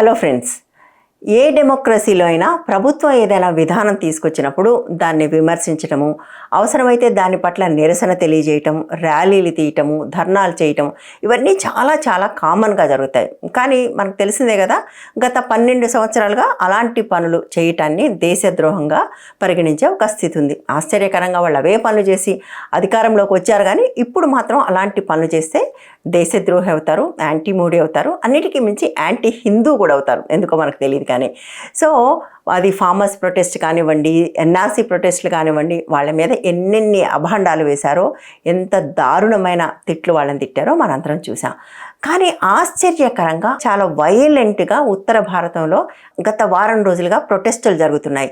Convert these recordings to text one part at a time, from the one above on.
Hello friends ఏ డెమోక్రసీలో అయినా ప్రభుత్వం ఏదైనా విధానం తీసుకొచ్చినప్పుడు దాన్ని విమర్శించటము అవసరమైతే దాని పట్ల నిరసన తెలియజేయటం ర్యాలీలు తీయటము ధర్నాలు చేయటం ఇవన్నీ చాలా చాలా కామన్గా జరుగుతాయి. కానీ మనకు తెలిసిందే కదా గత పన్నెండు సంవత్సరాలుగా అలాంటి పనులు చేయటాన్ని దేశద్రోహంగా పరిగణించే ఒక స్థితి ఉంది. ఆశ్చర్యకరంగా వాళ్ళు అవే పనులు చేసి అధికారంలోకి వచ్చారు కానీ ఇప్పుడు మాత్రం అలాంటి పనులు చేస్తే దేశద్రోహి అవుతారు యాంటీ మోడీ అవుతారు అన్నిటికీ మించి యాంటీ హిందూ కూడా అవుతారు. ఎందుకో మనకు తెలియదు కానీ. సో అది ఫార్మర్స్ ప్రొటెస్ట్ కానివ్వండి ఎన్ఆర్సీ ప్రొటెస్ట్లు కానివ్వండి వాళ్ళ మీద ఎన్నెన్ని అభాండాలు వేశారో ఎంత దారుణమైన తిట్లు వాళ్ళని తిట్టారో మనందరం చూసాం కానీ ఆశ్చర్యకరంగా చాలా వైలెంట్గా ఉత్తర భారతంలో గత వారం రోజులుగా ప్రొటెస్టులు జరుగుతున్నాయి.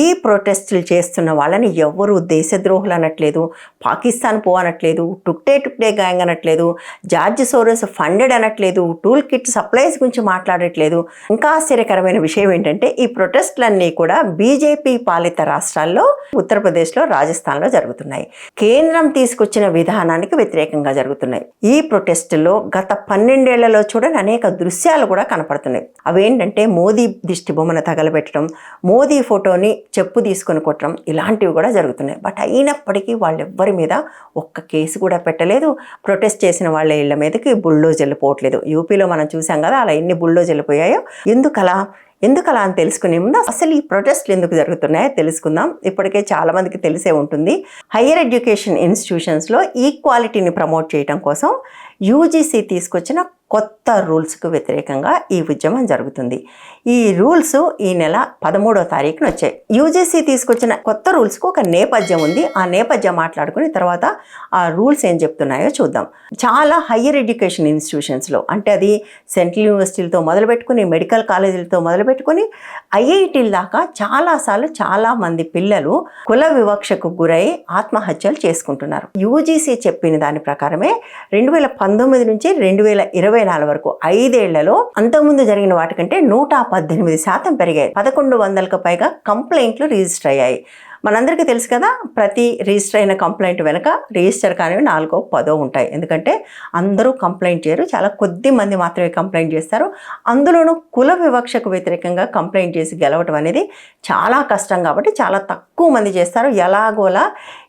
ఈ ప్రొటెస్టులు చేస్తున్న వాళ్ళని ఎవరు దేశద్రోహులు అనట్లేదు పాకిస్తాన్ పో అనట్లేదు టుక్టే టుక్టే గ్యాంగ్ అనట్లేదు జార్జ్ సోరస్ ఫండెడ్ అనట్లేదు టూల్ కిట్ సప్లైస్ గురించి మాట్లాడట్లేదు. ఇంకా ఆశ్చర్యకరమైన విషయం ఏంటంటే ఈ ప్రొటెస్ట్లన్నీ కూడా బీజేపీ పాలిత రాష్ట్రాల్లో ఉత్తరప్రదేశ్లో రాజస్థాన్లో జరుగుతున్నాయి. కేంద్రం తీసుకొచ్చిన విధానానికి వ్యతిరేకంగా జరుగుతున్నాయి. ఈ ప్రొటెస్టులో గత పన్నెండేళ్ళలో చూడని అనేక దృశ్యాలు కూడా కనపడుతున్నాయి. అవేంటంటే మోదీ దిష్టి బొమ్మను తగలబెట్టడం మోదీ ఫోటోని చెప్పు తీసుకొని కొట్టడం ఇలాంటివి కూడా జరుగుతున్నాయి. బట్ అయినప్పటికీ వాళ్ళెవ్వరి మీద ఒక్క కేసు కూడా పెట్టలేదు. ప్రొటెస్ట్ చేసిన వాళ్ళు ఇళ్ళ మీదకి బుల్డోజర్లు పోవట్లేదు. యూపీలో మనం చూసాం కదా అలా ఎన్ని బుల్డోజర్లు పోయాయో. ఎందుకలా? ఎందుకు అలా అని తెలుసుకునే ముందు అసలు ఈ ప్రొటెస్ట్లు ఎందుకు జరుగుతున్నాయో తెలుసుకుందాం. ఇప్పటికే చాలామందికి తెలిసే ఉంటుంది. హయ్యర్ ఎడ్యుకేషన్ ఇన్స్టిట్యూషన్స్లో ఈక్వాలిటీని ప్రమోట్ చేయడం కోసం యూజీసీ తీసుకొచ్చిన కొత్త రూల్స్కు వ్యతిరేకంగా ఈ ఉద్యమం జరుగుతుంది. ఈ రూల్స్ ఈ నెల పదమూడో తారీఖున వచ్చాయి. యూజీసీ తీసుకొచ్చిన కొత్త రూల్స్కు ఒక నేపథ్యం ఉంది. ఆ నేపథ్యం మాట్లాడుకుని తర్వాత ఆ రూల్స్ ఏం చెప్తున్నాయో చూద్దాం. చాలా హయ్యర్ ఎడ్యుకేషన్ ఇన్స్టిట్యూషన్స్లో అంటే అది సెంట్రల్ యూనివర్సిటీలతో మొదలుపెట్టుకుని మెడికల్ కాలేజీలతో మొదలు మొదలుపెట్టుకుని ఐఐటీల దాకా చాలాసార్లు చాలామంది పిల్లలు కుల వివక్షకు గురై ఆత్మహత్యలు చేసుకుంటున్నారు. యూజీసీ చెప్పిన దాని ప్రకారమే రెండు వేల పంతొమ్మిది నుంచి రెండు వేల ఇరవై నాలుగు వరకు ఐదేళ్ళలో అంతకుముందు జరిగిన వాటికంటే నూట పద్దెనిమిది శాతం పెరిగాయి. పదకొండు వందలకు పైగా కంప్లైంట్లు రిజిస్టర్ అయ్యాయి. మనందరికీ తెలుసు కదా ప్రతి రిజిస్టర్ అయిన కంప్లైంట్ వెనక రిజిస్టర్ కానివి నాలుగో పదో ఉంటాయి. ఎందుకంటే అందరూ కంప్లైంట్ చేయరు. చాలా కొద్ది మంది మాత్రమే కంప్లైంట్ చేస్తారు. అందులోనూ కుల వివక్షకు వ్యతిరేకంగా కంప్లైంట్ చేసి గెలవటం అనేది చాలా కష్టం కాబట్టి చాలా తక్కువ మంది చేస్తారు. ఎలాగోలా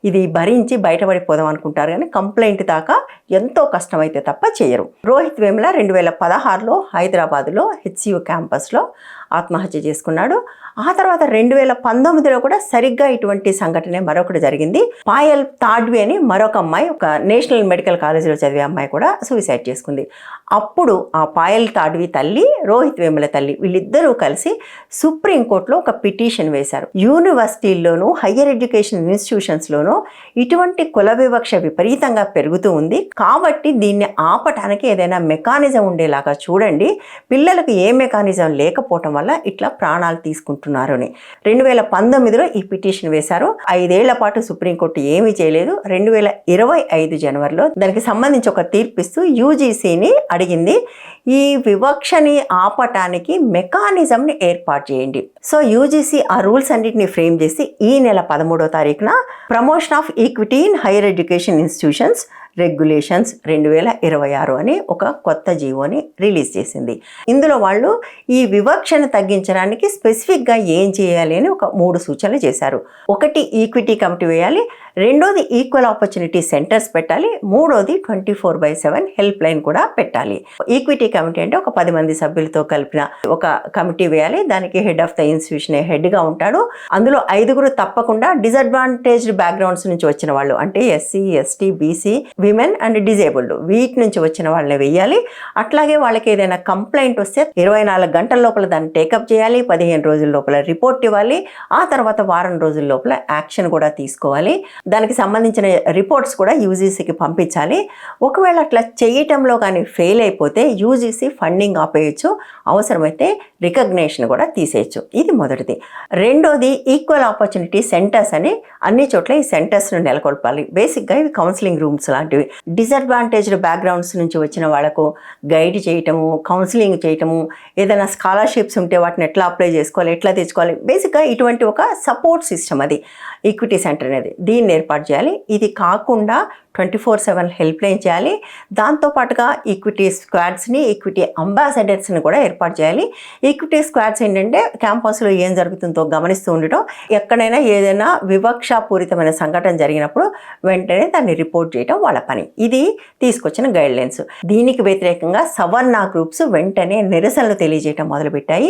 ఇది భరించి బయటపడిపోదాం అనుకుంటారు కానీ కంప్లైంట్ దాకా ఎంతో కష్టమైతే తప్ప చేయరు. రోహిత్ వేముల రెండు వేల పదహారులో హైదరాబాద్లో హెచ్సియు క్యాంపస్లో ఆత్మహత్య చేసుకున్నాడు. ఆ తర్వాత రెండు వేల పంతొమ్మిదిలో కూడా సరిగ్గా ఇటువంటి సంఘటనే మరొకటి జరిగింది. పాయల్ తాడ్వి అని మరొక అమ్మాయి ఒక నేషనల్ మెడికల్ కాలేజీలో చదివే అమ్మాయి కూడా సూసైడ్ చేసుకుంది. అప్పుడు ఆ పాయల్ తాడ్వి తల్లి రోహిత్ వేముల తల్లి వీళ్ళిద్దరూ కలిసి సుప్రీంకోర్టులో ఒక పిటిషన్ వేశారు. యూనివర్సిటీల్లోనూ హయ్యర్ ఎడ్యుకేషన్ ఇన్స్టిట్యూషన్స్లోనూ ఇటువంటి కుల వివక్ష విపరీతంగా పెరుగుతూ ఉంది. కాబట్టి దీన్ని ఆపటానికి ఏదైనా మెకానిజం ఉండేలాగా చూడండి. పిల్లలకు ఏ మెకానిజం లేకపోవటం వల్ల ఇట్లా ప్రాణాలు తీసుకుంటున్నారు అని. రెండు వేల పంతొమ్మిదిలో ఈ పిటిషన్ వేశారు. ఐదేళ్ళ పాటు సుప్రీంకోర్టు ఏమీ చేయలేదు. రెండు వేల ఇరవై ఐదు జనవరిలో దానికి సంబంధించి ఒక తీర్పిస్తూ యూజీసీని అడిగింది. ఈ వివక్షని ఆపటానికి మెకానిజంని ఏర్పాటు చేయండి. సో యూజీసీ ఆ రూల్స్ అన్నిటిని ఫ్రేమ్ చేసి ఈ నెల పదమూడో తారీఖున promotion of equity in higher education institutions regulations రెండు వేల ఇరవై ఆరు అని ఒక కొత్త జీవోని రిలీజ్ చేసింది. ఇందులో వాళ్ళు ఈ వివక్షను తగ్గించడానికి స్పెసిఫిక్గా ఏం చేయాలి అని ఒక మూడు సూచనలు చేశారు. ఒకటి ఈక్విటీ కమిటీ వేయాలి. రెండోది ఈక్వల్ ఆపర్చునిటీ సెంటర్స్ పెట్టాలి. మూడోది twenty four by seven helpline కూడా పెట్టాలి. ఈక్విటీ కమిటీ అంటే ఒక పది మంది సభ్యులతో కలిపిన ఒక కమిటీ వేయాలి. దానికి హెడ్ ఆఫ్ ద ఇన్స్టిట్యూషన్ హెడ్గా ఉంటాడు. అందులో ఐదుగురు తప్పకుండా డిసడ్వాంటేజ్డ్ బ్యాక్గ్రౌండ్స్ నుంచి వచ్చిన వాళ్ళు అంటే SC ST BC women and disabled. వీటి నుంచి వచ్చిన వాళ్ళని వెయ్యాలి. అట్లాగే వాళ్ళకి ఏదైనా కంప్లైంట్ వస్తే ఇరవై నాలుగు గంటల లోపల దాన్ని టేకప్ చేయాలి. పదిహేను రోజుల లోపల రిపోర్ట్ ఇవ్వాలి. ఆ తర్వాత వారం రోజుల లోపల యాక్షన్ కూడా తీసుకోవాలి. దానికి సంబంధించిన రిపోర్ట్స్ కూడా యూజీసీకి పంపించాలి. ఒకవేళ అట్లా చేయటంలో కానీ ఫెయిల్ అయిపోతే యూజీసీ ఫండింగ్ ఆపేయచ్చు. అవసరమైతే రికగ్నేషన్ కూడా తీసేయచ్చు. ఇది మొదటిది. రెండోది ఈక్వల్ ఆపర్చునిటీ సెంటర్స్ అని అన్ని చోట్ల ఈ సెంటర్స్ను నెలకొల్పాలి. బేసిక్గా ఇవి కౌన్సిలింగ్ రూమ్స్ లాంటివి. డిసడ్వాంటేజ్డ్ బ్యాక్గ్రౌండ్స్ నుంచి వచ్చిన వాళ్ళకు గైడ్ చేయటము కౌన్సిలింగ్ చేయటము ఏదైనా స్కాలర్షిప్స్ ఉంటే వాటిని ఎట్లా అప్లై చేసుకోవాలి ఎట్లా తెచ్చుకోవాలి? బేసిక్గా ఇటువంటి ఒక సపోర్ట్ సిస్టమ్ అది. ఈక్విటీ సెంటర్ అనేది దీన్ని ఏర్పాటు చేయాలి. ఇది కాకుండా twenty four seven help line చేయాలి దాంతోపాటుగా ఈక్విటీ స్క్వాడ్స్ని ఈక్విటీ అంబాసిడర్స్ని కూడా ఏర్పాటు చేయాలి. ఈక్విటీ స్క్వాడ్స్ ఏంటంటే క్యాంపస్లో ఏం జరుగుతుందో గమనిస్తూ ఉండటం ఎక్కడైనా ఏదైనా వివక్షాపూరితమైన సంఘటన జరిగినప్పుడు వెంటనే దాన్ని రిపోర్ట్ చేయడం వాళ్ళ పని. ఇది తీసుకొచ్చిన గైడ్ లైన్స్ దీనికి వ్యతిరేకంగా సవర్ణ గ్రూప్స్ వెంటనే నిరసనలు తెలియజేయడం మొదలుపెట్టాయి.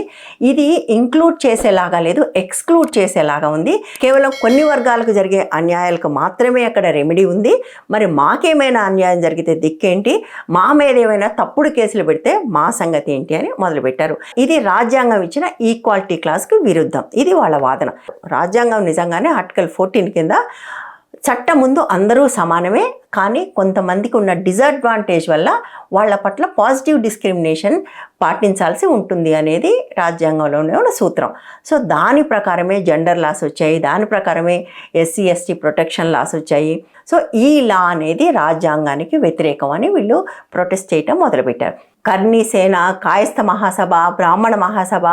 ఇది ఇంక్లూడ్ చేసేలాగా లేదు ఎక్స్క్లూడ్ చేసేలాగా ఉంది. కేవలం కొన్ని వర్గాలకు జరిగే అన్యాయాలకు మాత్రమే అక్కడ రెమెడీ ఉంది. మరి మాకేమైనా అన్యాయం జరిగితే దిక్కేంటి? మా మీద ఏమైనా తప్పుడు కేసులు పెడితే మా సంగతి ఏంటి అని మొదలుపెట్టారు. ఇది రాజ్యాంగం ఇచ్చిన ఈక్వాలిటీ క్లాస్కి విరుద్ధం. ఇది వాళ్ళ వాదన. రాజ్యాంగం నిజంగానే ఆర్టికల్ ఫోర్టీన్ కింద చట్టం ముందు అందరూ సమానమే కానీ కొంతమందికి ఉన్న డిసడ్వాంటేజ్ వల్ల వాళ్ళ పట్ల పాజిటివ్ డిస్క్రిమినేషన్ పాటించాల్సి ఉంటుంది అనేది రాజ్యాంగంలోనే ఉన్న సూత్రం. సో దాని ప్రకారమే జెండర్ లాస్ వచ్చాయి దాని ప్రకారమే ఎస్సీ ఎస్టీ ప్రొటెక్షన్ లాస్ వచ్చాయి. సో ఈ లా అనేది రాజ్యాంగానికి వ్యతిరేకం అని వీళ్ళు ప్రొటెస్ట్ చేయటం మొదలుపెట్టారు. కర్ణిసేన కాయస్థ మహాసభ బ్రాహ్మణ మహాసభ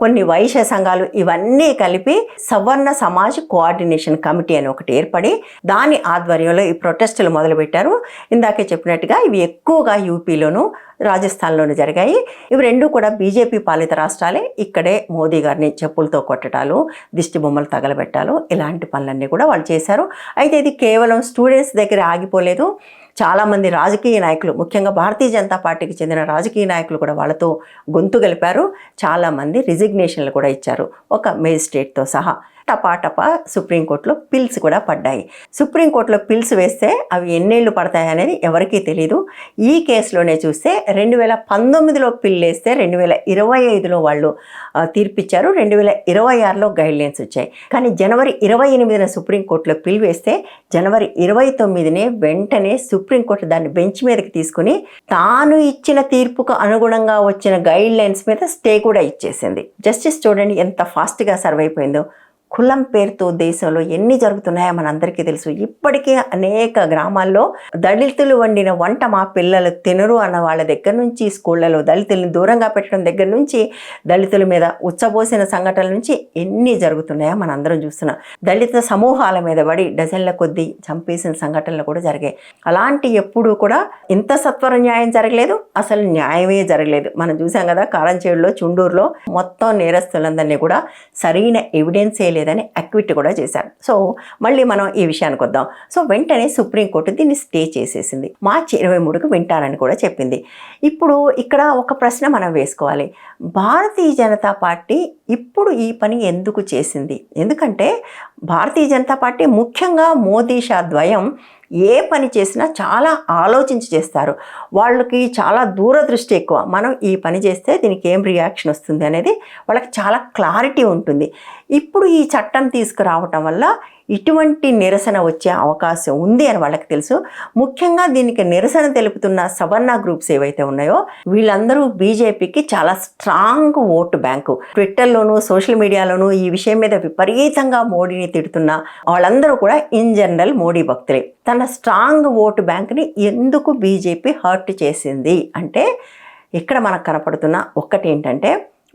కొన్ని వైశ్య సంఘాలు ఇవన్నీ కలిపి సవర్ణ సమాజ్ కోఆర్డినేషన్ కమిటీ అని ఒకటి ఏర్పడి దాని ఆధ్వర్యంలో ఈ ప్రొటెస్టులు మొదలుపెట్టారు. ఇందాకే చెప్పినట్టుగా ఇవి ఎక్కువగా యూపీలోను రాజస్థాన్లోనూ జరిగాయి. ఇవి రెండు కూడా బీజేపీ పాలిత రాష్ట్రాలే. ఇక్కడే మోదీ గారిని చెప్పులతో కొట్టడాలు దిష్టి బొమ్మలు తగలబెట్టాలు ఇలాంటి పనులన్నీ కూడా వాళ్ళు చేశారు. అయితే ఇది కేవలం స్టూడెంట్స్ దగ్గర ఆగిపోలేదు. చాలామంది రాజకీయ నాయకులు ముఖ్యంగా భారతీయ జనతా పార్టీకి చెందిన రాజకీయ నాయకులు కూడా వాళ్ళతో గొంతు గలిపారు. చాలామంది రిజిగ్నేషన్లు కూడా ఇచ్చారు. ఒక మేజిస్ట్రేట్తో సహా టపాటపా సుప్రీంకోర్టులో పిల్స్ కూడా పడ్డాయి. సుప్రీంకోర్టులో పిల్స్ వేస్తే అవి ఎన్నేళ్ళు పడతాయి అనేది ఎవరికీ తెలియదు ఈ కేసులోనే చూస్తే రెండు వేల పంతొమ్మిదిలో పిల్ వేస్తే రెండు వేల ఇరవై ఐదులో వాళ్ళు తీర్పిచ్చారు. రెండు వేల ఇరవై ఆరులో గైడ్లైన్స్ వచ్చాయి. కానీ జనవరి ఇరవై ఎనిమిదిన సుప్రీంకోర్టులో పిల్ వేస్తే జనవరి ఇరవై తొమ్మిదినే వెంటనే సుప్రీంకోర్టు దాన్ని బెంచ్ మీదకి తీసుకుని తాను ఇచ్చిన తీర్పుకు అనుగుణంగా వచ్చిన గైడ్లైన్స్ మీద స్టే కూడా ఇచ్చేసింది. జస్టిస్ చూడండి ఎంత ఫాస్ట్గా సర్వ్ అయిపోయిందో. కులం పేరుతో దేశంలో ఎన్ని జరుగుతున్నాయో మనందరికీ తెలుసు. ఇప్పటికే అనేక గ్రామాల్లో దళితులు వండిన వంట మా పిల్లలు తినరు అన్న వాళ్ళ దగ్గర నుంచి స్కూళ్ళలో దళితుల్ని దూరంగా పెట్టడం దగ్గర నుంచి దళితుల మీద ఉచ్చబోసిన సంఘటనల నుంచి ఎన్ని జరుగుతున్నాయో మనందరం చూస్తున్నాం. దళిత సమూహాల మీద పడి డజన్ల కొద్దీ చంపేసిన సంఘటనలు కూడా జరిగాయి. అలాంటి ఎప్పుడూ కూడా ఇంత సత్వర న్యాయం జరగలేదు అసలు న్యాయమే జరగలేదు. మనం చూసాం కదా కారంచేడులో చుండూరులో మొత్తం నేరస్తులందరినీ కూడా సరైన ఎవిడెన్సే లేదని అక్విట్ కూడా చేశారు. సో మళ్ళీ మనం ఈ విషయానికి వద్దాం. సో వెంటనే సుప్రీంకోర్టు దీన్ని స్టే చేసేసింది. మార్చి ఇరవై మూడుకు వింటారని కూడా చెప్పింది. ఇప్పుడు ఇక్కడ ఒక ప్రశ్న మనం వేసుకోవాలి. భారతీయ జనతా పార్టీ ఇప్పుడు ఈ పని ఎందుకు చేసింది? ఎందుకంటే భారతీయ జనతా పార్టీ ముఖ్యంగా మోదీ షా ద్వయం ఏ పని చేసినా చాలా ఆలోచించి చేస్తారు. వాళ్ళకి చాలా దూరదృష్టి ఎక్కువ. మనం ఈ పని చేస్తే దీనికి ఏం రియాక్షన్ వస్తుంది అనేది వాళ్ళకి చాలా క్లారిటీ ఉంటుంది. ఇప్పుడు ఈ చట్టం తీసుకురావటం వల్ల ఇటువంటి నిరసన వచ్చే అవకాశం ఉంది అని వాళ్ళకి తెలుసు. ముఖ్యంగా దీనికి నిరసన తెలుపుతున్న సవర్ణ గ్రూప్స్ ఏవైతే ఉన్నాయో వీళ్ళందరూ బీజేపీకి చాలా స్ట్రాంగ్ ఓటు బ్యాంకు. ట్విట్టర్లోను సోషల్ మీడియాలోను ఈ విషయం మీద విపరీతంగా మోడీని తిడుతున్న వాళ్ళందరూ కూడా ఇన్ జనరల్ మోడీ భక్తులే. తన స్ట్రాంగ్ ఓటు బ్యాంక్ని ఎందుకు బీజేపీ హర్ట్ చేసింది? అంటే ఇక్కడ మనకు కనపడుతున్న ఒక్కటి ఏంటంటే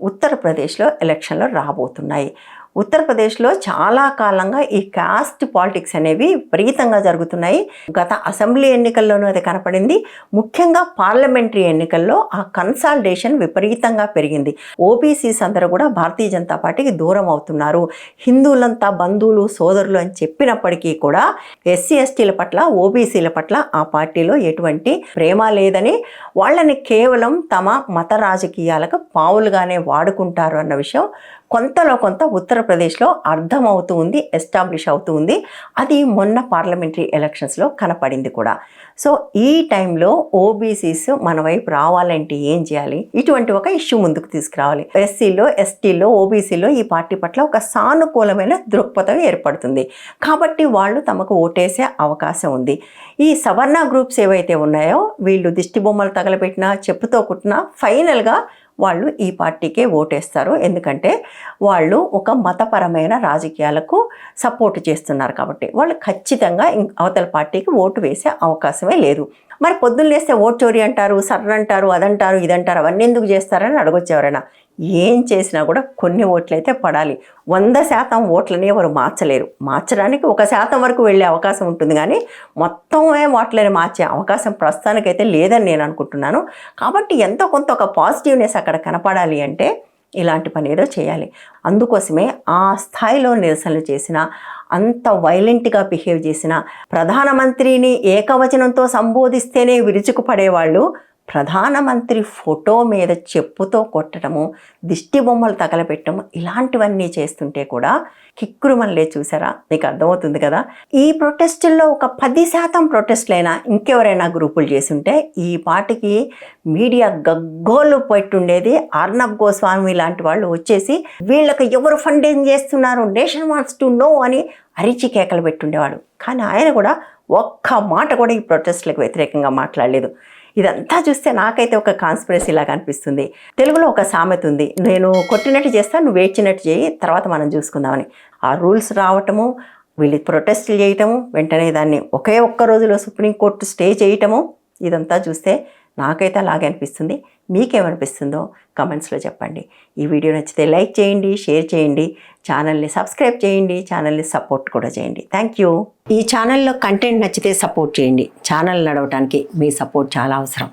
ఉత్తరప్రదేశ్లో ఎలక్షన్లు రాబోతున్నాయి. ఉత్తరప్రదేశ్లో చాలా కాలంగా ఈ కాస్ట్ పాలిటిక్స్ అనేవి విపరీతంగా జరుగుతున్నాయి. గత అసెంబ్లీ ఎన్నికల్లోనూ అది కనపడింది. ముఖ్యంగా పార్లమెంటరీ ఎన్నికల్లో ఆ కన్సాలిడేషన్ విపరీతంగా పెరిగింది. ఓబీసీస్ అందరూ కూడా భారతీయ జనతా పార్టీకి దూరం అవుతున్నారు. హిందువులంతా బంధువులు సోదరులు అని చెప్పినప్పటికీ కూడా ఎస్సీ ఎస్టీల పట్ల ఓబీసీల పట్ల ఆ పార్టీలో ఎటువంటి ప్రేమ లేదని వాళ్ళని కేవలం తమ మత రాజకీయాలకు పావులుగానే వాడుకుంటారు అన్న విషయం కొంతలో కొంత ఉత్తరప్రదేశ్లో అర్థమవుతూ ఉంది ఎస్టాబ్లిష్ అవుతూ ఉంది. అది మొన్న పార్లమెంటరీ ఎలక్షన్స్లో కనపడింది కూడా. సో ఈ టైంలో ఓబీసీస్ మన వైపు రావాలంటే ఏం చేయాలి? ఇటువంటి ఒక ఇష్యూ ముందుకు తీసుకురావాలి. ఎస్సీలో ఎస్టీలో ఓబీసీలో ఈ పార్టీ పట్ల ఒక సానుకూలమైన దృక్పథం ఏర్పడుతుంది. కాబట్టి వాళ్ళు తమకు ఓటేసే అవకాశం ఉంది. ఈ సవర్ణ గ్రూప్స్ ఏవైతే ఉన్నాయో వీళ్ళు దిష్టి బొమ్మలు తగలబెట్టినా చెప్పుతో కుట్టినా ఫైనల్గా వాళ్ళు ఈ పార్టీకే ఓటేస్తారు. ఎందుకంటే వాళ్ళు ఒక మతపరమైన రాజకీయాలకు సపోర్ట్ చేస్తున్నారు కాబట్టి వాళ్ళు ఖచ్చితంగా అవతల పార్టీకి ఓటు వేసే అవకాశమే లేదు. మరి పొద్దున్న లేస్తే ఓట్ చోరీ అంటారు సర్ర అంటారు అదంటారు ఇదంటారు అవన్నీ ఎందుకు చేస్తారని అడగొచ్చు ఎవరైనా. ఏం చేసినా కూడా కొన్ని ఓట్లయితే పడాలి. వంద శాతం ఓట్లని ఎవరు మార్చలేరు. మార్చడానికి ఒక శాతం వరకు వెళ్ళే అవకాశం ఉంటుంది కానీ మొత్తమే ఓట్లని మార్చే అవకాశం ప్రస్తుతానికైతే లేదని నేను అనుకుంటున్నాను. కాబట్టి ఎంతో కొంత ఒక పాజిటివ్నెస్ అక్కడ కనపడాలి అంటే ఇలాంటి పని ఏదో చేయాలి. అందుకోసమే ఆ స్థాయిలో నిరసనలు చేసిన అంత వైలెంట్గా బిహేవ్ చేసిన ప్రధానమంత్రిని ఏకవచనంతో సంబోధిస్తేనే విరుచుకుపడేవాళ్ళు ప్రధానమంత్రి ఫోటో మీద చెప్పుతో కొట్టడము దిష్టి బొమ్మలు ఇలాంటివన్నీ చేస్తుంటే కూడా కిక్కురుమల్లే చూసారా? మీకు అర్థమవుతుంది కదా? ఈ ప్రొటెస్టుల్లో ఒక పది శాతం ప్రొటెస్టులైనా ఇంకెవరైనా గ్రూపులు చేసుంటే ఈ పాటికి మీడియా గగ్గోలు పెట్టుండేది అర్ణబ్ గోస్వామి లాంటి వాళ్ళు వచ్చేసి వీళ్ళకి ఎవరు ఫండింగ్ చేస్తున్నారు? నేషన్ వాంట్స్ టు నో అని అరిచి కేకలు పెట్టుండేవాడు కానీ ఆయన కూడా ఒక్క మాట కూడా ఈ ప్రొటెస్ట్లకు వ్యతిరేకంగా మాట్లాడలేదు. ఇదంతా చూస్తే నాకైతే ఒక కాన్స్పిరసీ లాగా అనిపిస్తుంది. తెలుగులో ఒక సామెత ఉంది నేను కొట్టినట్టు చేస్తా నువ్వు వేచినట్టు చేయి తర్వాత మనం చూసుకుందామని. ఆ రూల్స్ రావటము వీళ్ళు ప్రొటెస్టులు చేయటము వెంటనే దాన్ని ఒకే ఒక్క రోజులో సుప్రీంకోర్టు స్టే చేయటము ఇదంతా చూస్తే నాకైతే అలాగే అనిపిస్తుంది. మీకేమనిపిస్తుందో కమెంట్స్లో చెప్పండి. ఈ వీడియో నచ్చితే లైక్ చేయండి షేర్ చేయండి ఛానల్ని సబ్స్క్రైబ్ చేయండి ఛానల్ని సపోర్ట్ కూడా చేయండి. Thank you. ఈ ఛానల్లో కంటెంట్ నచ్చితే సపోర్ట్ చేయండి. ఛానల్ నడవడానికి మీ సపోర్ట్ చాలా అవసరం.